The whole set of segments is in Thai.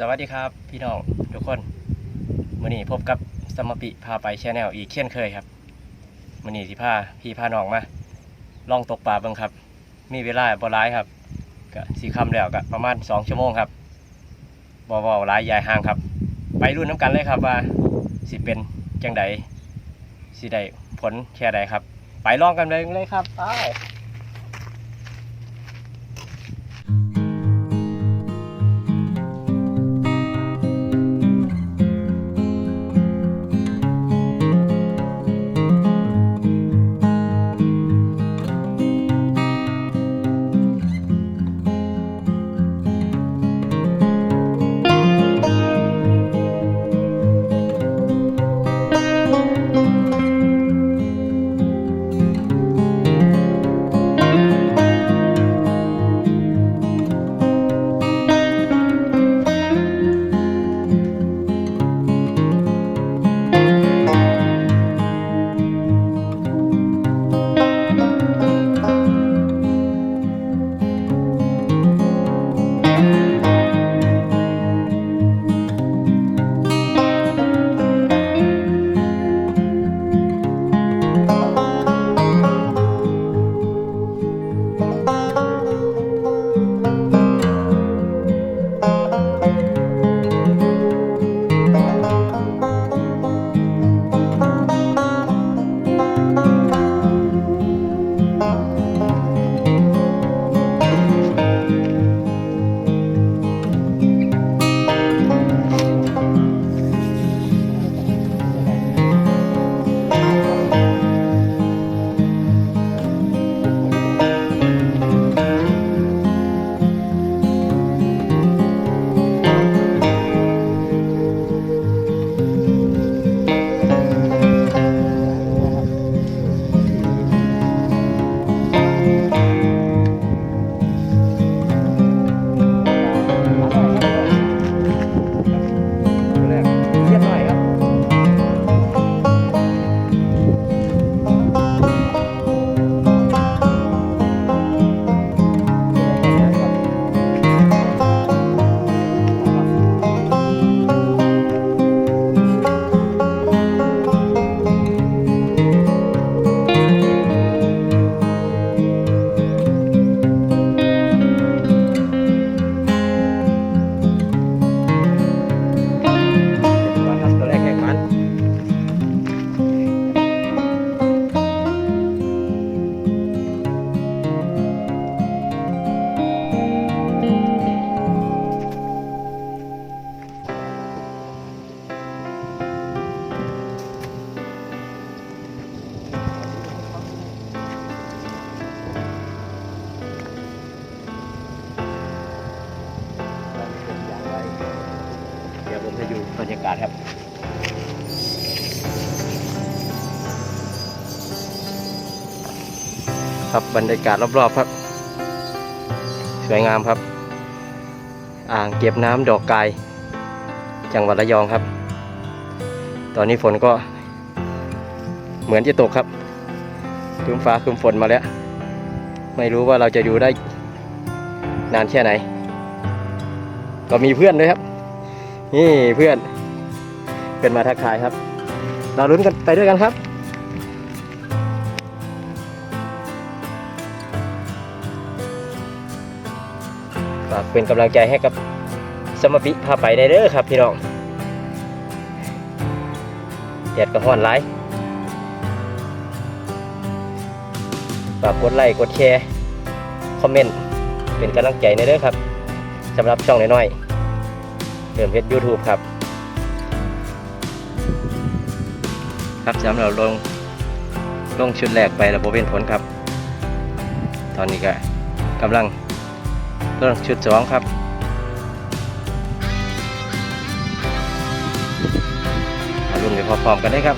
สวัสดีครับพี่น้องทุกคนมื่อนี้พบกับสมปิพาไปแชนแนลอีกเช่นเคยครับมื่อนี้สิพาพี่พาน้องมาล่องตกปลาบิ่งครับ มีเวลาบ่ร้ายครับก็สีคำแล้วก็ประมาณ2ชั่วโมงครับบ่บ่ร้ายยายห่างครับ ไปรุ่นน้ำกันเลยครับว่าสิเป็นจังใดสิได้ผลแค่ใดครับ ไปล่องกันเลยเลยครับไป รรยากาศครับครับบรรยากาศรอบๆครับ สวยงามครับ อ่างเก็บน้ำดอกกายจังหวัดระยองครับ ตอนนี้ฝนก็เหมือนจะตกครับคืมฟ้าคืมฝนมาแล้ว ไม่รู้ว่าเราจะอยู่ได้นานแค่ไหน ก็มีเพื่อนด้วยครับ นี่เพื่อน เป็นมาทักทายครับเราลุ้นกันไปด้วยกันครับฝากเป็นกำลังใจให้กับสมปิพาไปได้เด้อครับพี่น้องแดดก็ห้อนหลายฝากกดไลค์กดแชร์ คอมเมนต์ เป็นกำลังใจในเด้อครับสำหรับช่องน้อยๆเริ่มเพจ YouTube ครับ ครับสำหรับลงลงชุดแรกไประบบเป็นผลครับ ตอนนี้ก็กำลังเรื่องชุดสองครับมาลุ้นไปพร้อมๆกันได้ครับ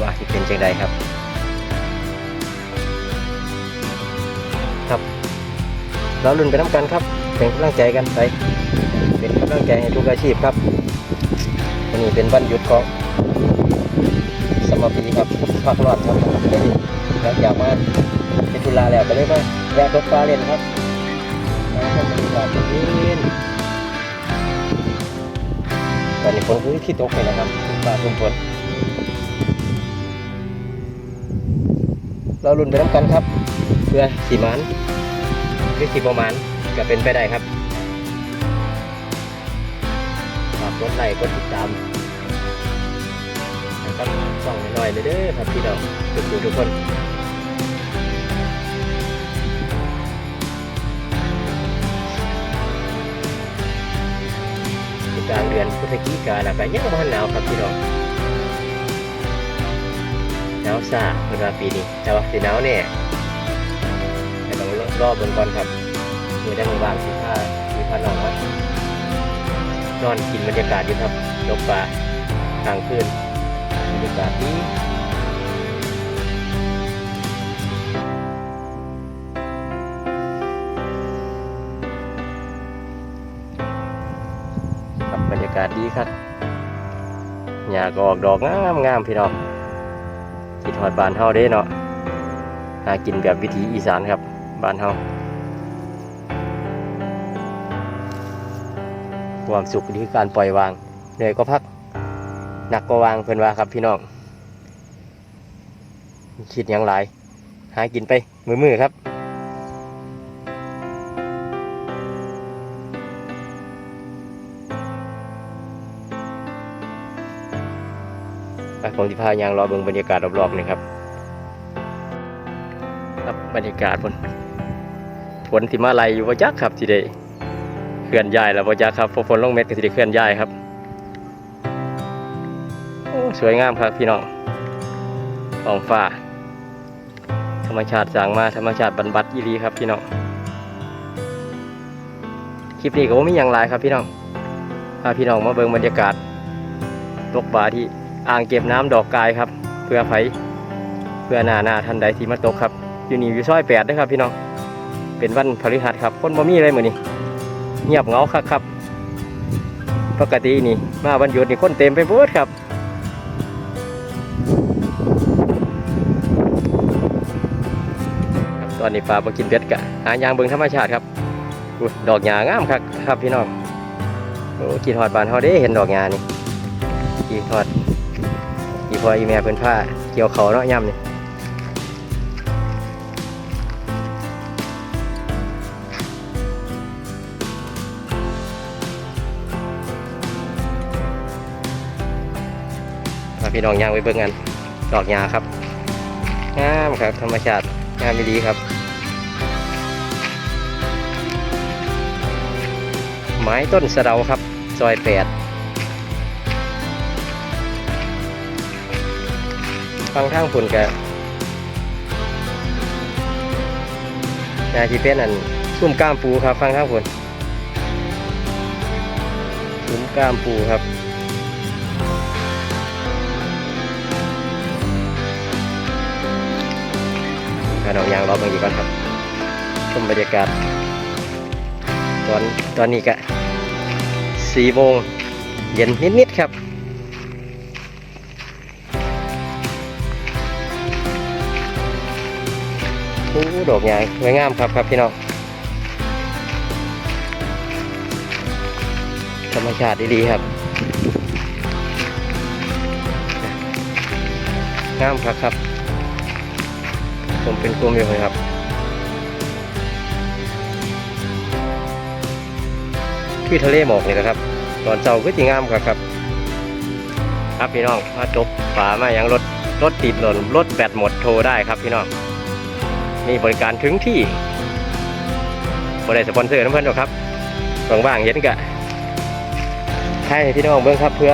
ว่าจะเป็นจังใดครับ ครับ เราลุ้นไปน้ำกันครับเป็นกำลังใจกันไป เป็นกำลังใจให้ทุกอาชีพครับ วันนี้เป็นวันหยุดของสมปีครับภาครอดครับแล้วอยากมาเป็นธุระแล้วก็เลยมาแวะรถฟ้าเล่นครับมาชมบรรยากาศเย็นตอนนี้ฝนคือที่ตกเลยนะครับทุ่งฟ้าทุ่งฝนเราลุ้นไปน้ำกันครับ เพื่อสีมันหรือสีประมาณก็เป็นไปได้ครับ กดไลค์กดติดตามนะครับส่องหน่อยเลยเด้อครับพี่น้องทุกๆทุกคนอยู่กลางเดือนพฤศจิกาแล้วก็ยังบ่ทันหนาวครับพี่น้องหนาวซ่าเว่าปีนี้แต่ว่าสิหนาวแน่แต่ต้องรอเบิ่งก่อนครับมือได้มือบางสิพาสิพาน้องมา นอนกินบรรยากาศอยู่ครับนกป่ากลางคืนบรรยากาศดีครับบรรยากาศดีครับหญ้าก็ออกดอกงามงามพี่น้องคิดฮอดบานเฮาเด้เนาะหากินแบบวิถีอีสานครับ บ้านเฮา ความสุขนี่คือการปล่อยวางเหนื่อยก็พักหนักก็วางเพิ่นว่าครับพี่น้องคิดอย่างไรหากินไปมือๆครับผมที่พายางรอเบิ่งบรรยากาศรอบๆนี่ครับครับบรรยากาศฝนฝนสิมาไหลอยู่ว่าจักครับสิได้ เคลื่อนย้ายแล้วว่าจักครับพอฝนลงเม็ดก็สิได้เคลื่อนย้ายครับโอ้สวยงามครับพี่น้องท้องฟ้า ธรรมชาติสร้างมาธรรมชาติบรรบัดอีรีครับพี่น้องคลิปนี้ก็บ่มีอย่างไรครับพี่น้องพาพี่น้องมาเบิ่งบรรยากาศตกปลาที่อ่างเก็บน้ำดอกกายครับ เพื่อไผเพื่อหน้าหน้าท่านใดที่มาตกครับอยู่นี่อยู่ซอยแปดเด้อครับพี่น้องเป็นวันพฤหัสครับคนบ่มีอะไรเหมือนนี้ เงียบเหงาคักครับ ปกตินี่ มาวันหยุดนี่คนเต็มไปหมดครับตอนนี้ปลาบ่กินเบ็ดกะหายางเบิ่งธรรมชาติครับดอกหญ้างามครับครับพี่น้องโอ้กินหอดบานเฮาเด้เห็นดอกหญ้านี่กินหอดอีพ่ออีแม่เป็นผ้าเกี่ยวเขาเนาะย่ำนี่ พี่น้องย่างไปเบิ่งกันดอกหญ้าครับงามครับ ธรรมชาติงามดีครับ ไม้ต้นสะเดาครับซอยแปดฟังทางฝุ่นกะนาจีเป็นอันซุ่มก้ามปูครับ ฟังทางฝุ่นซุ่มก้ามปูครับ พาน้องยางรอบางทีก่อนครับชมบรรยากาศ ตอนตอนนี้กะสี่โมงเย็นนิดๆครับโอ้ดอกใหญ่สวยงามครับครับพี่น้องธรรมชาติดีๆครับงามครับครับ ผมเป็นกลุ่มอยู่เลยครับคือทะเลหมอกนี่นะครับ ตอนเช้าก็จริงงามครับครับครับพี่น้องมาจบฝามายังรถรถติดหล่นรถแบตหมดโทรได้ครับพี่น้องมีบริการถึงที่บริษัทสปอนเซอร์น้ำเพื่อนหรอกครับว่างๆเห็นกะให้พี่น้องเบิ้งครับเพื่อ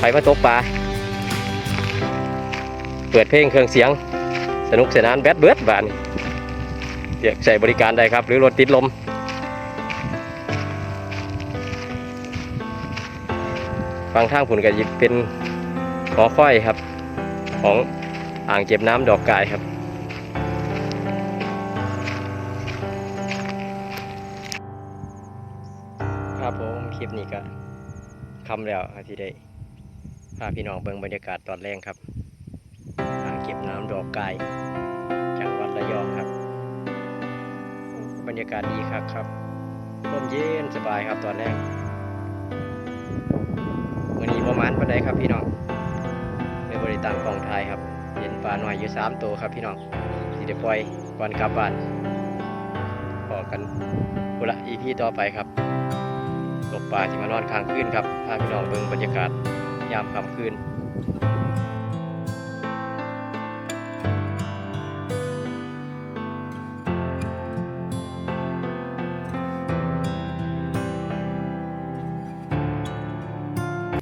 ไปมาตกปลาเปิดเพลงเครื่องเสียง สนุกสนานแบดเบิร์ดบานเรียกใช้บริการได้ครับ หรือรถติดลม ฟังทางผุนก็จะเป็นหอค่อยครับ ของอ่างเก็บน้ำดอกกายครับครับผมคลิปนี้ก็คำแล้วที่ได้พาพี่น้องเบิ่งบรรยากาศตอนแรกครับ เก็บน้ำดอกกายจังหวัดระยองครับ บรรยากาศดีครับครับลมเย็นสบายครับตอนแรกวันนี้ประมาณปันไดครับพี่น้องในบริตามกองไทยครับเห็นปลาหน่อยอยู่สามตัวครับพี่น้องสิเดปล่อยก่อนกลับบ้านพอกันกุละอีพีต่อไปครับตกปลาที่มานอนค้างคืนครับพาพี่น้องเบิ่งบรรยากาศยามค่ำคืน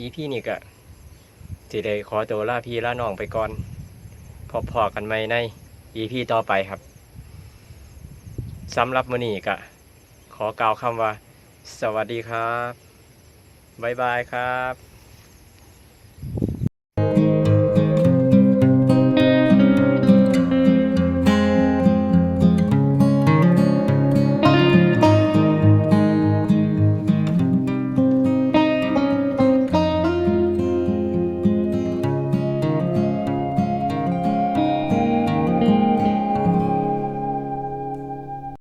อีพี่นี่ก็สิได้ขอตัวลาพี่ลาน้องไปก่อน พบพอกันไหมในอีพี่ต่อไปครับสำหรับมื้อนี้ก็ขอกล่าวคำว่า สวัสดีครับ บ๊ายบายครับ